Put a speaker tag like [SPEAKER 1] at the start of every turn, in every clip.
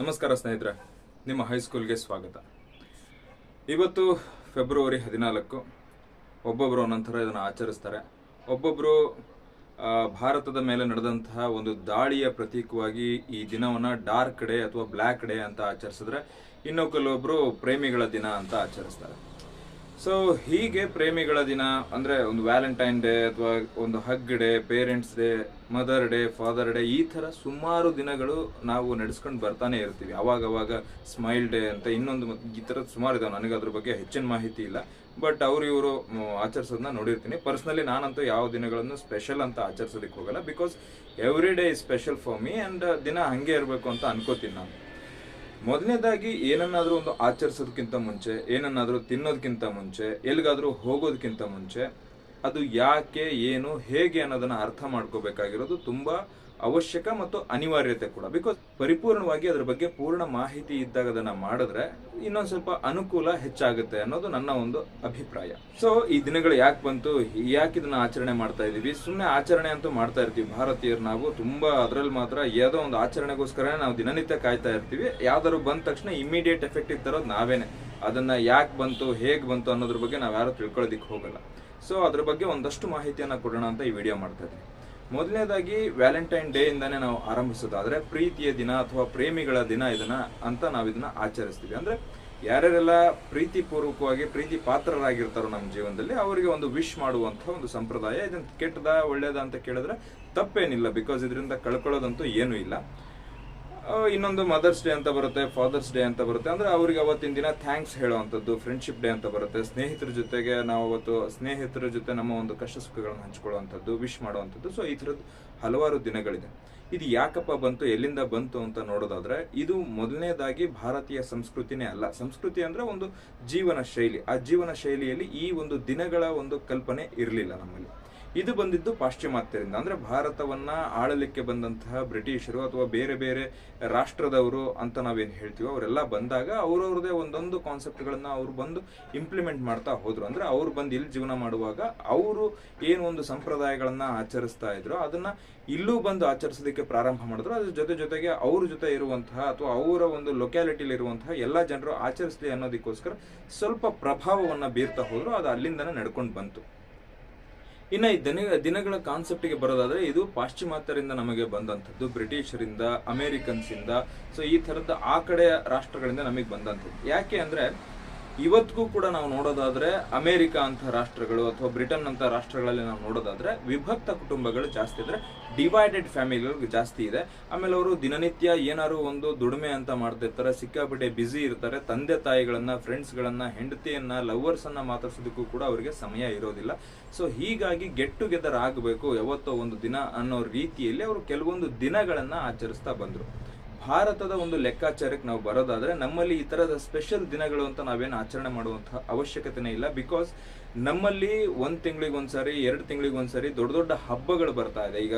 [SPEAKER 1] ನಮಸ್ಕಾರ ಸ್ನೇಹಿತರೆ, ನಿಮ್ಮ ಹೈಸ್ಕೂಲ್ಗೆ ಸ್ವಾಗತ. ಇವತ್ತು ಫೆಬ್ರವರಿ ಹದಿನಾಲ್ಕು ಒಬ್ಬೊಬ್ಬರು ಒಂದೊಂಥರ ಇದನ್ನು ಆಚರಿಸ್ತಾರೆ. ಒಬ್ಬೊಬ್ಬರು ಭಾರತದ ಮೇಲೆ ನಡೆದಂತಹ ಒಂದು ದಾಳಿಯ ಪ್ರತೀಕವಾಗಿ ಈ ದಿನವನ್ನು ಡಾರ್ಕ್ ಡೇ ಅಥವಾ ಬ್ಲ್ಯಾಕ್ ಡೇ ಅಂತ ಆಚರಿಸಿದ್ರೆ, ಇನ್ನು ಕೆಲವೊಬ್ಬರು ಪ್ರೇಮಿಗಳ ದಿನ ಅಂತ ಆಚರಿಸ್ತಾರೆ. ಸೊ ಹೀಗೆ ಪ್ರೇಮಿಗಳ ದಿನ, ಅಂದ್ರೆ ಒಂದು ವ್ಯಾಲೆಂಟೈನ್ ಡೇ ಅಥವಾ ಒಂದು hug day parents day mother day father day ಈ ತರ ಸುಮಾರು ದಿನಗಳು ನಾವು ನಡೆಸ್ಕೊಂಡು ಬರ್ತಾನೆ ಇರ್ತೀವಿ. ಅವಾಗ ಅವಾಗ ಸ್ಮೈಲ್ ಡೇ ಅಂತ ಇನ್ನೊಂದು ಈ ಥರದ್ದು ಸುಮಾರು ಇದಾವೆ. ನನಗೆ ಅದ್ರ ಬಗ್ಗೆ ಹೆಚ್ಚಿನ ಮಾಹಿತಿ ಇಲ್ಲ. ಬಟ್ ಅವರು ಇವರು ಆಚರಿಸೋದನ್ನ ನೋಡಿರ್ತೀನಿ. ಪರ್ಸ್ನಲಿ ನಾನಂತೂ ಯಾವ ದಿನಗಳನ್ನು ಸ್ಪೆಷಲ್ ಅಂತ ಆಚರಿಸೋದಕ್ಕೆ ಹೋಗಲ್ಲ. Because every day is special for me and ದಿನ ಹಂಗೆ ಇರಬೇಕು ಅಂತ ಅನ್ಕೋತೀನಿ ನಾನು. ಮೊದಲನೇದಾಗಿ ಏನನ್ನಾದರೂ ಒಂದು ಆಚರಿಸೋದಕ್ಕಿಂತ ಮುಂಚೆ, ಏನನ್ನಾದರೂ ತಿನ್ನೋದಕ್ಕಿಂತ ಮುಂಚೆ, ಎಲ್ಲಿಗಾದರೂ ಹೋಗೋದಕ್ಕಿಂತ ಮುಂಚೆ, ಅದು ಯಾಕೆ, ಏನು, ಹೇಗೆ ಅನ್ನೋದನ್ನ ಅರ್ಥ ಮಾಡ್ಕೋಬೇಕಾಗಿರೋದು ತುಂಬಾ ಅವಶ್ಯಕ ಮತ್ತು ಅನಿವಾರ್ಯತೆ ಕೂಡ. ಬಿಕಾಸ್ ಪರಿಪೂರ್ಣವಾಗಿ ಅದರ ಬಗ್ಗೆ ಪೂರ್ಣ ಮಾಹಿತಿ ಇದ್ದಾಗ ಅದನ್ನ ಮಾಡಿದ್ರೆ ಇನ್ನೊಂದು ಸ್ವಲ್ಪ ಅನುಕೂಲ ಹೆಚ್ಚಾಗುತ್ತೆ ಅನ್ನೋದು ನನ್ನ ಒಂದು ಅಭಿಪ್ರಾಯ. ಸೊ ಈ ದಿನಗಳು ಯಾಕೆ ಬಂತು? ಯಾಕೆ ಇದನ್ನ ಆಚರಣೆ ಮಾಡ್ತಾ ಇದೀವಿ? ಸುಮ್ಮನೆ ಆಚರಣೆ ಅಂತೂ ಮಾಡ್ತಾ ಇರ್ತೀವಿ. ಭಾರತೀಯರು ನಾವು ತುಂಬಾ ಅದ್ರಲ್ಲಿ ಮಾತ್ರ ಯಾವುದೋ ಒಂದು ಆಚರಣೆಗೋಸ್ಕರ ನಾವು ದಿನನಿತ್ಯ ಕಾಯ್ತಾ ಇರ್ತೀವಿ. ಯಾವ್ದಾದ್ರು ಬಂದ ತಕ್ಷಣ ಇಮಿಡಿಯೇಟ್ ಎಫೆಕ್ಟ್ ತರೋದು ನಾವೇನೆ. ಅದನ್ನ ಯಾಕೆ ಬಂತು? ಹೇಗೆ ಬಂತು ಅನ್ನೋದ್ರ ಬಗ್ಗೆ ನಾವು ಯಾರು ತಿಳ್ಕೊಳ್ಳೋದಿಕ್ಕೆ ಹೋಗಲ್ಲ. ಸೊ ಅದ್ರ ಬಗ್ಗೆ ಒಂದಷ್ಟು ಮಾಹಿತಿಯನ್ನ ಕೊಡೋಣ ಅಂತ ಈ ವಿಡಿಯೋ ಮಾಡ್ತಾ ಇದ್ದೀನಿ. ಮೊದಲನೇದಾಗಿ ವ್ಯಾಲೆಂಟೈನ್ ಡೇ ಇಂದಾನೆ ನಾವು ಆರಂಭಿಸೋದಾದ್ರೆ ಪ್ರೀತಿಯ ದಿನ ಅಥವಾ ಪ್ರೇಮಿಗಳ ದಿನ ಇದನ್ನ ಅಂತ ನಾವು ಇದನ್ನ ಆಚರಿಸ್ತೀವಿ. ಅಂದ್ರೆ ಯಾರ್ಯಾರೆಲ್ಲ ಪ್ರೀತಿ ಪೂರ್ವಕವಾಗಿ ಪ್ರೀತಿ ಪಾತ್ರರಾಗಿರ್ತಾರೋ ನಮ್ಮ ಜೀವನದಲ್ಲಿ ಅವರಿಗೆ ಒಂದು ವಿಶ್ ಮಾಡುವಂತ ಒಂದು ಸಂಪ್ರದಾಯ ಇದನ್ನ ಕೆಟ್ಟದ ಒಳ್ಳೇದ ಅಂತ ಕೇಳಿದ್ರೆ ತಪ್ಪೇನಿಲ್ಲ ಬಿಕಾಸ್ ಇದರಿಂದ ಕಳ್ಕೊಳ್ಳೋದಂತೂ ಏನೂ ಇಲ್ಲ. ಇನ್ನೊಂದು ಮದರ್ಸ್ ಡೇ ಅಂತ ಬರುತ್ತೆ ಫಾದರ್ಸ್ ಡೇ ಅಂತ ಬರುತ್ತೆ. ಅಂದ್ರೆ ಅವ್ರಿಗೆ ಅವತ್ತಿನ ದಿನ ಥ್ಯಾಂಕ್ಸ್ ಹೇಳುವಂಥದ್ದು ಫ್ರೆಂಡ್ಶಿಪ್ ಡೇ ಅಂತ ಬರುತ್ತೆ. ಸ್ನೇಹಿತರ ಜೊತೆಗೆ ನಾವು ಅವತ್ತು ಸ್ನೇಹಿತರ ಜೊತೆ ನಮ್ಮ ಒಂದು ಕಷ್ಟ ಸುಖಗಳನ್ನು ಹಂಚ್ಕೊಳ್ಳುವಂಥದ್ದು ವಿಶ್ ಮಾಡುವಂಥದ್ದು. ಸೊ ಈ ಥರದ್ದು ಹಲವಾರು ದಿನಗಳಿದೆ. ಇದು ಯಾಕಪ್ಪ ಬಂತು, ಎಲ್ಲಿಂದ ಬಂತು ಅಂತ ನೋಡೋದಾದ್ರೆ, ಇದು ಮೊದಲನೇದಾಗಿ ಭಾರತೀಯ ಸಂಸ್ಕೃತಿನೇ ಅಲ್ಲ. ಸಂಸ್ಕೃತಿ ಅಂದ್ರೆ ಒಂದು ಜೀವನ ಶೈಲಿ. ಆ ಜೀವನ ಶೈಲಿಯಲ್ಲಿ ಈ ಒಂದು ದಿನಗಳ ಒಂದು ಕಲ್ಪನೆ ಇರಲಿಲ್ಲ ನಮ್ಮಲ್ಲಿ. ಇದು ಬಂದಿದ್ದು ಪಾಶ್ಚಿಮಾತ್ಯರಿಂದ. ಅಂದ್ರೆ ಭಾರತವನ್ನ ಆಳಲಿಕ್ಕೆ ಬಂದಂತಹ ಬ್ರಿಟಿಷರು ಅಥವಾ ಬೇರೆ ಬೇರೆ ರಾಷ್ಟ್ರದವರು ಅಂತ ನಾವೇನು ಹೇಳ್ತೀವೋ ಅವರೆಲ್ಲ ಬಂದಾಗ ಅವ್ರವ್ರದೇ ಒಂದೊಂದು ಕಾನ್ಸೆಪ್ಟ್ಗಳನ್ನ ಅವ್ರು ಬಂದು ಇಂಪ್ಲಿಮೆಂಟ್ ಮಾಡ್ತಾ ಹೋದ್ರು. ಅಂದ್ರೆ ಅವ್ರು ಬಂದು ಇಲ್ಲಿ ಜೀವನ ಮಾಡುವಾಗ ಅವರು ಏನು ಒಂದು ಸಂಪ್ರದಾಯಗಳನ್ನ ಆಚರಿಸ್ತಾ ಇದ್ರು, ಅದನ್ನ ಇಲ್ಲೂ ಬಂದು ಆಚರಿಸೋದಕ್ಕೆ ಪ್ರಾರಂಭ ಮಾಡಿದ್ರು. ಅದ್ರ ಜೊತೆ ಜೊತೆಗೆ ಅವ್ರ ಜೊತೆ ಇರುವಂತಹ ಅಥವಾ ಅವರ ಒಂದು ಲೊಕ್ಯಾಲಿಟಿಲಿ ಇರುವಂತಹ ಎಲ್ಲಾ ಜನರು ಆಚರಿಸಲಿ ಅನ್ನೋದಕ್ಕೋಸ್ಕರ ಸ್ವಲ್ಪ ಪ್ರಭಾವವನ್ನ ಬೀರ್ತಾ ಹೋದ್ರು. ಅದು ಅಲ್ಲಿಂದನೇ ನಡ್ಕೊಂಡು ಬಂತು. ಇನ್ನ ಈ ದಿನ, ದಿನಗಳ ಕಾನ್ಸೆಪ್ಟ್ಗೆ ಬರೋದಾದ್ರೆ ಇದು ಪಾಶ್ಚಿಮಾತ್ಯರಿಂದ ನಮಗೆ ಬಂದಂಥದ್ದು, ಬ್ರಿಟಿಷರಿಂದ, ಅಮೇರಿಕನ್ಸಿಂದ ಸೊ ಈ ತರದ ಆ ಕಡೆಯ ರಾಷ್ಟ್ರಗಳಿಂದ ನಮಗೆ ಬಂದಂಥದ್ದು. ಯಾಕೆ ಅಂದ್ರೆ ಇವತ್ತಿಗೂ ಕೂಡ ನಾವು ನೋಡೋದಾದ್ರೆ ಅಮೆರಿಕ ಅಂತ ರಾಷ್ಟ್ರಗಳು ಅಥವಾ ಬ್ರಿಟನ್ ಅಂತ ರಾಷ್ಟ್ರಗಳಲ್ಲಿ ನಾವು ನೋಡೋದಾದ್ರೆ ವಿಭಕ್ತ ಕುಟುಂಬಗಳು ಜಾಸ್ತಿ ಇದ್ರೆ ಡಿವೈಡೆಡ್ ಫ್ಯಾಮಿಲಿಗಳು ಜಾಸ್ತಿ ಇದೆ. ಆಮೇಲೆ ಅವರು ದಿನನಿತ್ಯ ಏನಾದ್ರು ಒಂದು ದುಡಿಮೆ ಅಂತ ಮಾಡ್ತಿರ್ತಾರೆ, ಸಿಕ್ಕಾಪಟ್ಟೆ ಬ್ಯುಸಿ ಇರ್ತಾರೆ, ತಂದೆ ತಾಯಿಗಳನ್ನ ಫ್ರೆಂಡ್ಸ್ ಗಳನ್ನ ಹೆಂಡತಿಯನ್ನ ಲವರ್ಸ್ ಅನ್ನ ಮಾತಾಡ್ಸೋದಕ್ಕೂ ಕೂಡ ಅವರಿಗೆ ಸಮಯ ಇರೋದಿಲ್ಲ. ಸೊ ಹೀಗಾಗಿ ಗೆಟ್ ಟುಗೆದರ್ ಆಗಬೇಕು ಯಾವತ್ತೋ ಒಂದು ದಿನ ಅನ್ನೋ ರೀತಿಯಲ್ಲಿ ಅವರು ಕೆಲವೊಂದು ದಿನಗಳನ್ನ ಆಚರಿಸ್ತಾ ಬಂದ್ರು. ಭಾರತದ ಒಂದು ಲೆಕ್ಕಾಚಾರಕ್ಕೆ ನಾವು ಬರೋದಾದ್ರೆ ನಮ್ಮಲ್ಲಿ ಈ ತರದ ಸ್ಪೆಷಲ್ ದಿನಗಳು ಅಂತ ನಾವೇನು ಆಚರಣೆ ಮಾಡುವಂತಹ ಅವಶ್ಯಕತೆನೇ ಇಲ್ಲ. ಬಿಕಾಸ್ ನಮ್ಮಲ್ಲಿ ಒಂದ್ ತಿಂಗಳಿಗೆ ಒಂದ್ಸರಿ, ಎರಡು ತಿಂಗಳಿಗೆ ಒಂದ್ಸರಿ ದೊಡ್ಡ ದೊಡ್ಡ ಹಬ್ಬಗಳು ಬರ್ತಾ ಇದೆ. ಈಗ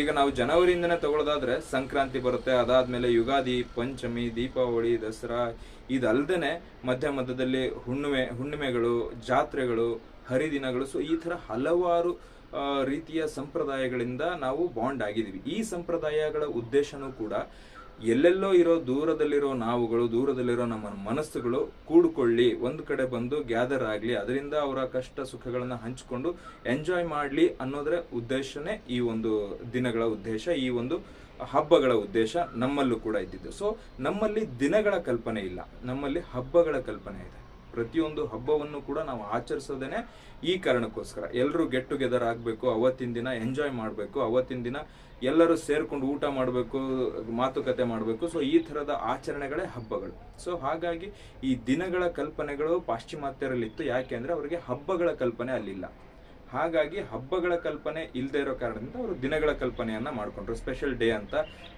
[SPEAKER 1] ಈಗ ನಾವು ಜನವರಿಯಿಂದನೇ ತಗೊಳ್ಳೋದಾದ್ರೆ ಸಂಕ್ರಾಂತಿ ಬರುತ್ತೆ. ಅದಾದ್ಮೇಲೆ ಯುಗಾದಿ, ಪಂಚಮಿ, ದೀಪಾವಳಿ, ದಸರಾ ಇದಲ್ದೇನೆ ಮಧ್ಯ ಮಧ್ಯದಲ್ಲಿ ಹುಣ್ಣಿಮೆ, ಹುಣ್ಣಿಮೆಗಳು, ಜಾತ್ರೆಗಳು, ಹರಿದಿನಗಳು. ಸೊ ಈ ತರ ಹಲವಾರು ರೀತಿಯ ಸಂಪ್ರದಾಯಗಳಿಂದ ನಾವು ಬಾಂಡ್ ಆಗಿದ್ದೀವಿ. ಈ ಸಂಪ್ರದಾಯಗಳ ಉದ್ದೇಶನೂ ಕೂಡ ಎಲ್ಲೆಲ್ಲೋ ಇರೋ ದೂರದಲ್ಲಿರೋ ನಾವುಗಳು, ದೂರದಲ್ಲಿರೋ ನಮ್ಮ ಮನಸ್ಸುಗಳು ಕೂಡಿಕೊಳ್ಳಿ, ಒಂದು ಕಡೆ ಬಂದು ಗ್ಯಾದರ್ ಆಗಲಿ, ಅದರಿಂದ ಅವರ ಕಷ್ಟ ಸುಖಗಳನ್ನು ಹಂಚಿಕೊಂಡು ಎಂಜಾಯ್ ಮಾಡಲಿ ಅನ್ನೋದ್ರ ಉದ್ದೇಶನೇ ಈ ಒಂದು ದಿನಗಳ ಉದ್ದೇಶ, ಈ ಒಂದು ಹಬ್ಬಗಳ ಉದ್ದೇಶ ನಮ್ಮಲ್ಲೂ ಕೂಡ ಇದ್ದಿದ್ದು. ಸೊ ನಮ್ಮಲ್ಲಿ ದಿನಗಳ ಕಲ್ಪನೆ ಇಲ್ಲ. ನಮ್ಮಲ್ಲಿ ಹಬ್ಬಗಳ ಕಲ್ಪನೆ ಇದೆ. ಪ್ರತಿಯೊಂದು ಹಬ್ಬವನ್ನು ಕೂಡ ನಾವು ಆಚರಿಸೋದೇನೆ ಈ ಕಾರಣಕ್ಕೋಸ್ಕರ. ಎಲ್ಲರೂ ಗೆಟ್ ಟುಗೆದರ್ ಆಗಬೇಕು, ಅವತ್ತಿನ ದಿನ ಎಂಜಾಯ್ ಮಾಡಬೇಕು, ಅವತ್ತಿನ ದಿನ ಎಲ್ಲರೂ ಸೇರ್ಕೊಂಡು ಊಟ ಮಾಡಬೇಕು, ಮಾತುಕತೆ ಮಾಡಬೇಕು. ಸೊ ಈ ಥರದ ಆಚರಣೆಗಳೇ ಹಬ್ಬಗಳು. ಸೊ ಹಾಗಾಗಿ ಈ ದಿನಗಳ ಕಲ್ಪನೆಗಳು ಪಾಶ್ಚಿಮಾತ್ಯರಲ್ಲಿತ್ತು. ಯಾಕೆ ಅವರಿಗೆ ಹಬ್ಬಗಳ ಕಲ್ಪನೆ ಅಲ್ಲಿಲ್ಲ. ಹಾಗಾಗಿ ಹಬ್ಬಗಳ ಕಲ್ಪನೆ ಇಲ್ಲದೆ ಇರೋ ಕಾರಣದಿಂದ ಅವರು ದಿನಗಳ ಕಲ್ಪನೆಯನ್ನ ಮಾಡ್ಕೊಂಡ್ರು ಸ್ಪೆಷಲ್ ಡೇ ಅಂತ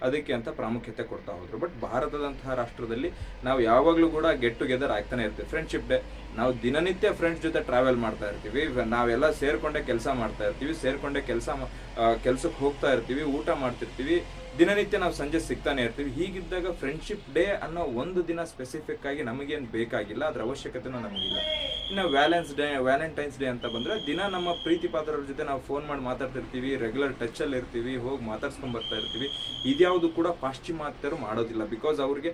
[SPEAKER 1] ಅದಕ್ಕೆ ಅಂತ ಪ್ರಾಮುಖ್ಯತೆ ಕೊಡ್ತಾ ಹೋದರು. ಬಟ್ ಭಾರತದಂತಹ ರಾಷ್ಟ್ರದಲ್ಲಿ ನಾವು ಯಾವಾಗಲೂ ಕೂಡ ಗೆಟ್ ಟುಗೆದರ್ ಆಗ್ತಾನೆ ಇರ್ತೀವಿ. ಫ್ರೆಂಡ್ಶಿಪ್ ಡೇ ನಾವು ದಿನನಿತ್ಯ ಫ್ರೆಂಡ್ಸ್ ಜೊತೆ ಟ್ರಾವೆಲ್ ಮಾಡ್ತಾ ಇರ್ತೀವಿ. ನಾವೆಲ್ಲ ಸೇರ್ಕೊಂಡೆ ಕೆಲಸ ಮಾಡ್ತಾ ಇರ್ತೀವಿ, ಸೇರ್ಕೊಂಡೆ ಕೆಲಸ ಕೆಲ್ಸಕ್ಕೆ ಹೋಗ್ತಾ ಇರ್ತೀವಿ, ಊಟ ಮಾಡ್ತಿರ್ತೀವಿ. ದಿನನಿತ್ಯ ನಾವು ಸಂಜೆ ಸಿಗ್ತಾನೆ ಇರ್ತೀವಿ. ಹೀಗಿದ್ದಾಗ ಫ್ರೆಂಡ್ಶಿಪ್ ಡೇ ಅನ್ನೋ ಒಂದು ದಿನ ಸ್ಪೆಸಿಫಿಕ್ ಆಗಿ ನಮಗೇನು ಬೇಕಾಗಿಲ್ಲ. ಅದರ ಅವಶ್ಯಕತೆನೂ ನಮಗಿಲ್ಲ. ಇನ್ನು ವ್ಯಾಲೆನ್ಸ್ ಡೇ ವ್ಯಾಲೆಂಟೈನ್ಸ್ ಡೇ ಅಂತ ಬಂದ್ರೆ ದಿನ ನಮ್ಮ ಪ್ರೀತಿ ಪಾತ್ರರ ಜೊತೆ ನಾವು ಫೋನ್ ಮಾಡಿ ಮಾತಾಡ್ತಿರ್ತೀವಿ. ರೆಗ್ಯುಲರ್ ಟಚ್ಚಲ್ಲಿ ಇರ್ತೀವಿ. ಹೋಗಿ ಮಾತಾಡ್ಸ್ಕೊಂಡ್ ಬರ್ತಾ ಇರ್ತೀವಿ. ಇದ್ಯಾವುದು ಕೂಡ ಪಾಶ್ಚಿಮಾತ್ಯರು ಮಾಡೋದಿಲ್ಲ. ಬಿಕಾಸ್ ಅವ್ರಿಗೆ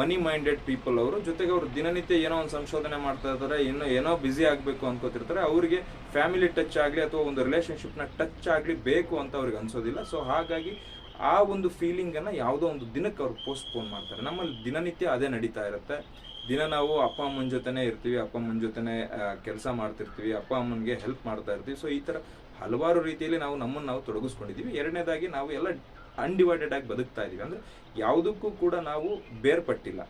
[SPEAKER 1] ಮನಿ ಮೈಂಡೆಡ್ ಪೀಪಲ್ ಅವರು. ಜೊತೆಗೆ ಅವರು ದಿನನಿತ್ಯ ಏನೋ ಒಂದು ಸಂಶೋಧನೆ ಮಾಡ್ತಾ ಇದ್ದಾರೆ ಇನ್ನೂ ಏನೋ ಬ್ಯುಸಿ ಆಗಬೇಕು ಅನ್ಕೋತಿರ್ತಾರೆ. ಅವರಿಗೆ ಫ್ಯಾಮಿಲಿ ಟಚ್ ಆಗಲಿ ಅಥವಾ ಒಂದು ರಿಲೇಶನ್ಶಿಪ್ನ ಟಚ್ ಆಗಲಿ ಬೇಕು ಅಂತ ಅವ್ರಿಗೆ ಅನ್ಸೋದಿಲ್ಲ. ಸೊ ಹಾಗಾಗಿ ಆ ಒಂದು ಫೀಲಿಂಗನ್ನು ಯಾವುದೋ ಒಂದು ದಿನಕ್ಕೆ ಅವ್ರು ಪೋಸ್ಟ್ಪೋನ್ ಮಾಡ್ತಾರೆ. ನಮ್ಮಲ್ಲಿ ದಿನನಿತ್ಯ ಅದೇ ನಡೀತಾ ಇರುತ್ತೆ. ದಿನ ನಾವು ಅಪ್ಪ ಅಮ್ಮನ ಜೊತೆನೇ ಇರ್ತೀವಿ, ಅಪ್ಪ ಅಮ್ಮನ ಜೊತೆನೇ ಕೆಲಸ ಮಾಡ್ತಿರ್ತೀವಿ, ಅಪ್ಪ ಅಮ್ಮನಿಗೆ ಹೆಲ್ಪ್ ಮಾಡ್ತಾ ಇರ್ತೀವಿ. ಸೊ ಈ ಥರ ಹಲವಾರು ರೀತಿಯಲ್ಲಿ ನಾವು ನಮ್ಮನ್ನು ನಾವು ತೊಡಗಿಸ್ಕೊಂಡಿದ್ದೀವಿ. ಎರಡನೇದಾಗಿ ನಾವು ಎಲ್ಲ ಅನ್ಡಿವೈಡೆಡ್ ಆಗಿ ಬದುಕ್ತಾ ಇದ್ದೀವಿ. ಅಂದ್ರೆ ಯಾವುದಕ್ಕೂ ಕೂಡ ನಾವು ಬೇರ್ಪಟ್ಟಿಲ್ಲ.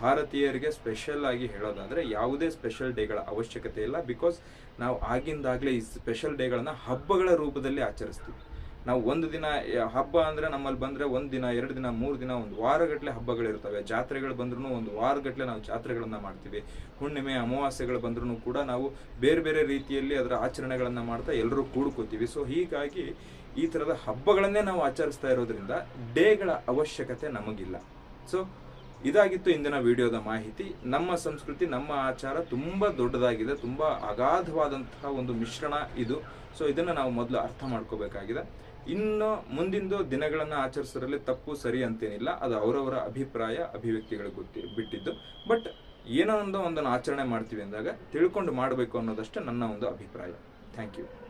[SPEAKER 1] ಭಾರತೀಯರಿಗೆ ಸ್ಪೆಷಲ್ ಆಗಿ ಹೇಳೋದಾದ್ರೆ ಯಾವುದೇ ಸ್ಪೆಷಲ್ ಡೇಗಳ ಅವಶ್ಯಕತೆ ಇಲ್ಲ. ಬಿಕಾಸ್ ನಾವು ಆಗಿಂದಾಗಲೇ ಈ ಸ್ಪೆಷಲ್ ಡೇಗಳನ್ನ ಹಬ್ಬಗಳ ರೂಪದಲ್ಲಿ ಆಚರಿಸ್ತೀವಿ. ನಾವು ಒಂದು ದಿನ ಹಬ್ಬ ಅಂದ್ರೆ ನಮ್ಮಲ್ಲಿ ಬಂದ್ರೆ ಒಂದು ದಿನ, ಎರಡು ದಿನ, ಮೂರು ದಿನ, ಒಂದು ವಾರಗಟ್ಟಲೆ ಹಬ್ಬಗಳಿರ್ತವೆ ಜಾತ್ರೆಗಳು ಬಂದ್ರೂ ಒಂದು ವಾರಗಟ್ಟಲೆ ನಾವು ಜಾತ್ರೆಗಳನ್ನ ಮಾಡ್ತೀವಿ. ಹುಣ್ಣಿಮೆ, ಅಮಾವಾಸ್ಯೆಗಳು ಬಂದ್ರೂ ಕೂಡ ನಾವು ಬೇರೆ ಬೇರೆ ರೀತಿಯಲ್ಲಿ ಅದರ ಆಚರಣೆಗಳನ್ನ ಮಾಡ್ತಾ ಎಲ್ಲರೂ ಕೂಡ್ಕೋತೀವಿ. ಸೊ ಹೀಗಾಗಿ ಈ ಥರದ ಹಬ್ಬಗಳನ್ನೇ ನಾವು ಆಚರಿಸ್ತಾ ಇರೋದ್ರಿಂದ ಡೇಗಳ ಅವಶ್ಯಕತೆ ನಮಗಿಲ್ಲ. ಸೊ ಇದಾಗಿತ್ತು ಇಂದಿನ ವಿಡಿಯೋದ ಮಾಹಿತಿ. ನಮ್ಮ ಸಂಸ್ಕೃತಿ, ನಮ್ಮ ಆಚಾರ ತುಂಬಾ ದೊಡ್ಡದಾಗಿದೆ. ತುಂಬಾ ಅಗಾಧವಾದಂತಹ ಒಂದು ಮಿಶ್ರಣ ಇದು. ಸೊ ಇದನ್ನ ನಾವು ಮೊದಲು ಅರ್ಥ ಮಾಡ್ಕೋಬೇಕಾಗಿದೆ. ಇನ್ನು ಮುಂದಿಂದು ದಿನಗಳನ್ನು ಆಚರಿಸೋದ್ರಲ್ಲಿ ತಪ್ಪು, ಸರಿ ಅಂತೇನಿಲ್ಲ. ಅದು ಅವರವರ ಅಭಿಪ್ರಾಯ, ಅಭಿವ್ಯಕ್ತಿಗಳು ಗೊತ್ತಿ, ಬಿಟ್ಟಿದ್ದು. ಬಟ್ ಏನೋ ಒಂದು, ಒಂದನ್ನು ಆಚರಣೆ ಮಾಡ್ತೀವಿ ಅಂದಾಗ ತಿಳ್ಕೊಂಡು ಮಾಡಬೇಕು ಅನ್ನೋದಷ್ಟೇ ನನ್ನ ಒಂದು ಅಭಿಪ್ರಾಯ. Thank you